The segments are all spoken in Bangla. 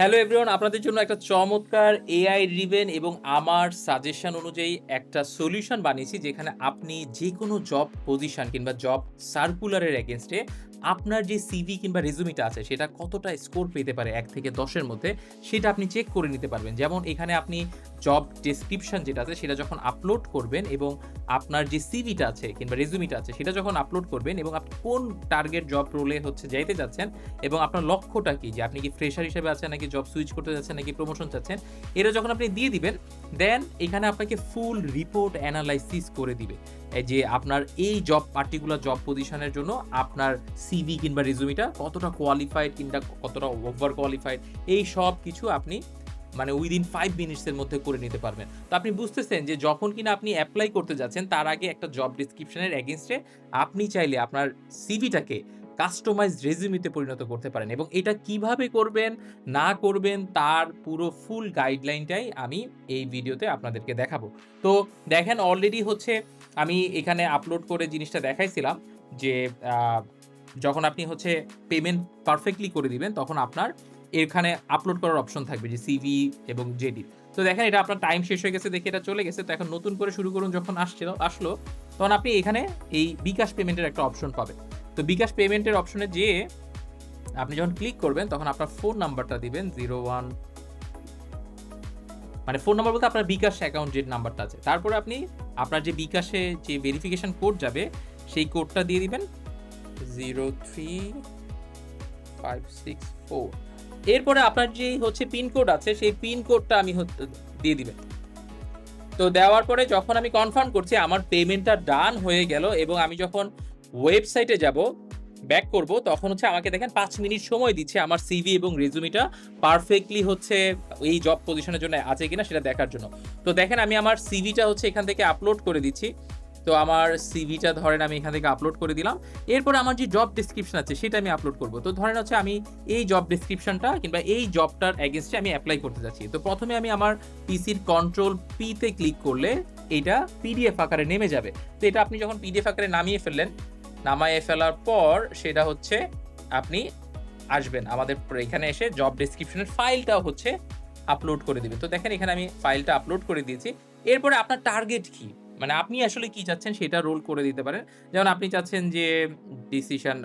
হ্যালো এভরিওয়ান আপনাদের জন্য একটা চমৎকার এআই রিভেন এবং আমার সাজেশন অনুযায়ী একটা সলিউশন বানিয়েছি যেখানে আপনি যে কোনো জব পজিশন কিংবা জব সার্কুলারের এগেনস্টে আপনার যে সিভি কিংবা রেজুমিটা আছে, সেটা কতটা স্কোর পেতে পারে এক থেকে দশের মধ্যে, সেটা আপনি চেক করে নিতে পারবেন। যেমন এখানে আপনি জব ডেসক্রিপশন যেটা আছে, সেটা যখন আপলোড করবেন এবং আপনার যে সিভিটা আছে কিংবা রেজুমিটা আছে, সেটা যখন আপলোড করবেন এবং আপনি কোন টার্গেট জব রোলে হচ্ছে যাইতে যাচ্ছেন এবং আপনার লক্ষ্যটা কি? যে আপনি কি ফ্রেশার হিসেবে আছেন নাকি জব সুইচ করতে যাচ্ছেন নাকি প্রমোশন চাচ্ছেন এটা যখন আপনি দিয়ে দিবেন দেন এখানে আপনাকে ফুল রিপোর্ট অ্যানালাইসিস করে দিবে। যে আপনার এই জব পার্টিকুলার জব পজিশনের জন্য আপনার সিভি কিংবা রেজুমিটা কতটা কোয়ালিফাইড কিংবা কতটা ওভার কোয়ালিফাইড এই সব কিছু আপনি মানে উইদিন ফাইভ মিনিটসের মধ্যে করে নিতে পারবেন। তো আপনি বুঝতেছেন যে যখন কিনা আপনি অ্যাপ্লাই করতে যাচ্ছেন, তার আগে একটা জব ডিসক্রিপশনের এগেনস্টে আপনি চাইলে আপনার সিভিটাকে কাস্টমাইজ রেজিউমিতে পরিণত করতে পারেন এবং এটা কীভাবে করবেন, না করবেন তার পুরো ফুল গাইডলাইনটাই আমি এই ভিডিওতে আপনাদেরকে দেখাবো। তো দেখেন অলরেডি হচ্ছে আমি এখানে আপলোড করে জিনিসটা দেখাইছিলাম যে যখন আপনি হচ্ছে পেমেন্ট পারফেক্টলি করে দিবেন তখন আপনার এখানে আপলোড করার অপশন থাকবে যে সিভি এবং জেডি তো দেখেন এটা আপনার টাইম শেষ হয়ে গেছে, দেখে এটা চলে গেছে, তো এখন নতুন করে শুরু করুন যখন আসছিল, আসলো, তখন আপনি এখানে এই বিকাশ পেমেন্টের একটা অপশন পাবেন। তো বিকাশ পেমেন্টের অপশনে যেয়ে আপনি যখন ক্লিক করবেন, তখন আপনার ফোন নাম্বারটা দিবেন জিরো ওয়ান। মানে ফোন নাম্বার বলতে আপনার বিকাশ অ্যাকাউন্ট যে নাম্বারটা আছে। তারপরে আপনি আপনার যে বিকাশে যে ভেরিফিকেশন কোড যাবে, সেই কোডটা দিয়ে দিবেন। Zero three five six four. এরপরে আপনার যে হচ্ছে পিনকোড আছে, সেই পিনকোডটা আমি দিয়ে দিবেন। তো দেওয়ার পরে যখন আমি কনফার্ম করছি, আমার পেমেন্টটা ডান হয়ে গেল এবং আমি যখন ওয়েবসাইটে যাব ব্যাক করব, তখন হচ্ছে আমাকে দেখেন পাঁচ মিনিট সময় দিচ্ছে আমার সিভি এবং রেজুমিটা পারফেক্টলি হচ্ছে এই জব পজিশনের জন্য আছে কিনা সেটা দেখার জন্য। তো দেখেন আমি আমার সিভিটা হচ্ছে এখান থেকে আপলোড করে দিচ্ছি। তো আমার সিভিটা ধরেন আমি এখান থেকে আপলোড করে দিলাম। এরপর আমার যে জব ডিসক্রিপশন আছে সেটা আমি আপলোড করব। তো ধরেন হচ্ছে আমি এই জব ডিসক্রিপশনটা কিংবা এই জবটার এগেনস্টে আমি অ্যাপ্লাই করতে যাচ্ছি। তো প্রথমে আমি আমার পিসির কন্ট্রোল পিতে ক্লিক করলে এটা পিডিএফ আকারে নেমে যাবে। তো এটা আপনি যখন পিডিএফ আকারে নামিয়ে ফেললেন নামায়ে ফেলার পর সেটা হচ্ছে আপনি আসবেন। আমাদের এখানে এসে জব ডিসক্রিপশনের ফাইলটা হচ্ছে আপলোড করে দিবেন তো দেখেন এখানে আমি ফাইলটা আপলোড করে দিয়েছি। এরপরে আপনার টার্গেট কি? মানে আপনি আসলে কি চাচ্ছেন সেটা রোল করে দিতে পারেন। যেমন আপনি চাচ্ছেন যে ডিসিশন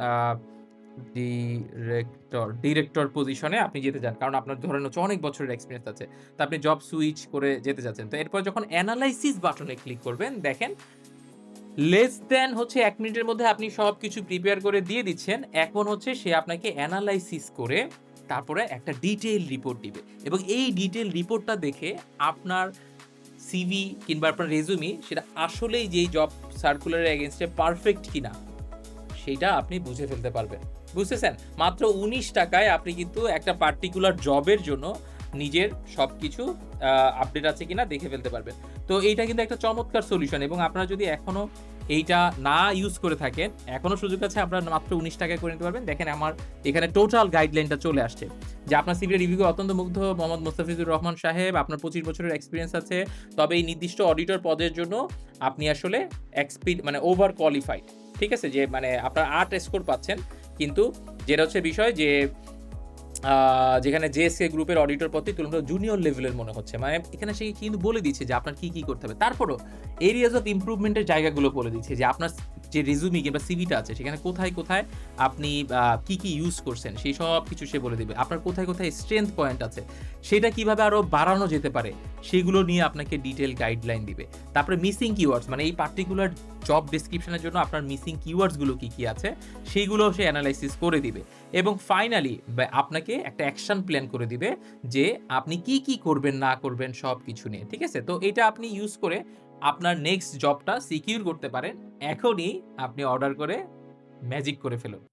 ডিরেক্টর ডিরেক্টর পজিশনে আপনি যেতে চান। কারণ আপনার ধরেন হচ্ছে অনেক বছরের এক্সপিরিয়েন্স আছে। তো আপনি জব সুইচ করে যেতে চাচ্ছেন। তো এরপর যখন অ্যানালাইসিস বাটনে ক্লিক করবেন, দেখেন লেস দেন হচ্ছে এক মিনিটের মধ্যে আপনি সব কিছু প্রিপেয়ার করে দিয়ে দিচ্ছেন। এখন হচ্ছে সে আপনাকে অ্যানালাইসিস করে তারপরে একটা ডিটেইল রিপোর্ট দিবে। এবং এই ডিটেল রিপোর্টটা দেখে আপনার সিভি কিংবা আপনার রেজুমি সেটা আসলেই যেই জব সার্কুলারের এগেনস্টে পারফেক্ট কিনা, সেটা আপনি বুঝে ফেলতে পারবেন। বুঝতেছেন? মাত্র উনিশ টাকায় আপনি কিন্তু একটা পার্টিকুলার জবের জন্য নিজের সব কিছু আপডেট আছে কিনা দেখে ফেলতে পারবেন। তো এইটা কিন্তু একটা চমৎকার সলিউশন এবং আপনারা যদি এখনও এইটা না ইউজ করে থাকেন, এখনও সুযোগ আছে আপনারা মাত্র উনিশ টাকায় করে নিতে পারবেন। দেখেন আমার এখানে টোটাল গাইডলাইনটা চলে আসছে যে আপনার সিভির রিভিউ অত্যন্ত মুগ্ধ মোহাম্মদ মোস্তাফিজুর রহমান সাহেব, আপনার পঁচিশ বছরের এক্সপিরিয়েন্স আছে, তবে এই নির্দিষ্ট অডিটর পদের জন্য আপনি আসলে এক্সপি মানে ওভার কোয়ালিফাইড ঠিক আছে? যে মানে আপনার আর্ট স্কোর পাচ্ছেন, কিন্তু যেটা হচ্ছে বিষয় যে যেখানে জেএসকে গ্রুপের অডিটর পদটি তুলনামূলক জুনিয়র লেভেলের মনে হচ্ছে। মানে এখানে সে কিন্তু বলে দিচ্ছে যে আপনার কি কি করতে হবে। তারপরও এরিয়াজ অফ ইম্প্রুভমেন্টের জায়গাগুলো বলে দিচ্ছে যে আপনার যে রেজুমি কিংবা সিভিটা আছে, সেখানে কোথায় কোথায় আপনি কি কি ইউজ করছেন, সেই সব কিছু সে বলে দিবে। আপনার কোথায় কোথায় স্ট্রেংথ পয়েন্ট আছে, সেটা কীভাবে আরও বাড়ানো যেতে পারে, সেগুলো নিয়ে আপনাকে ডিটেল গাইডলাইন দিবে। তারপরে মিসিং কিওয়ার্ডস মানে এই পার্টিকুলার জব ডিসক্রিপশনের জন্য আপনার মিসিং কিওয়ার্ডসগুলো কি কি আছে সেইগুলো সে অ্যানালাইসিস করে দিবে। এবং ফাইনালি আপনাকে একটা অ্যাকশন প্ল্যান করে দিবে যে আপনি কি কি করবেন, না করবেন সব কিছু নিয়ে, ঠিক আছে? তো এটা আপনি ইউজ করে আপনার নেক্সট জবটা সিকিউর করতে পারেন এখনই আপনি অর্ডার করে ম্যাজিক করে ফেলুন।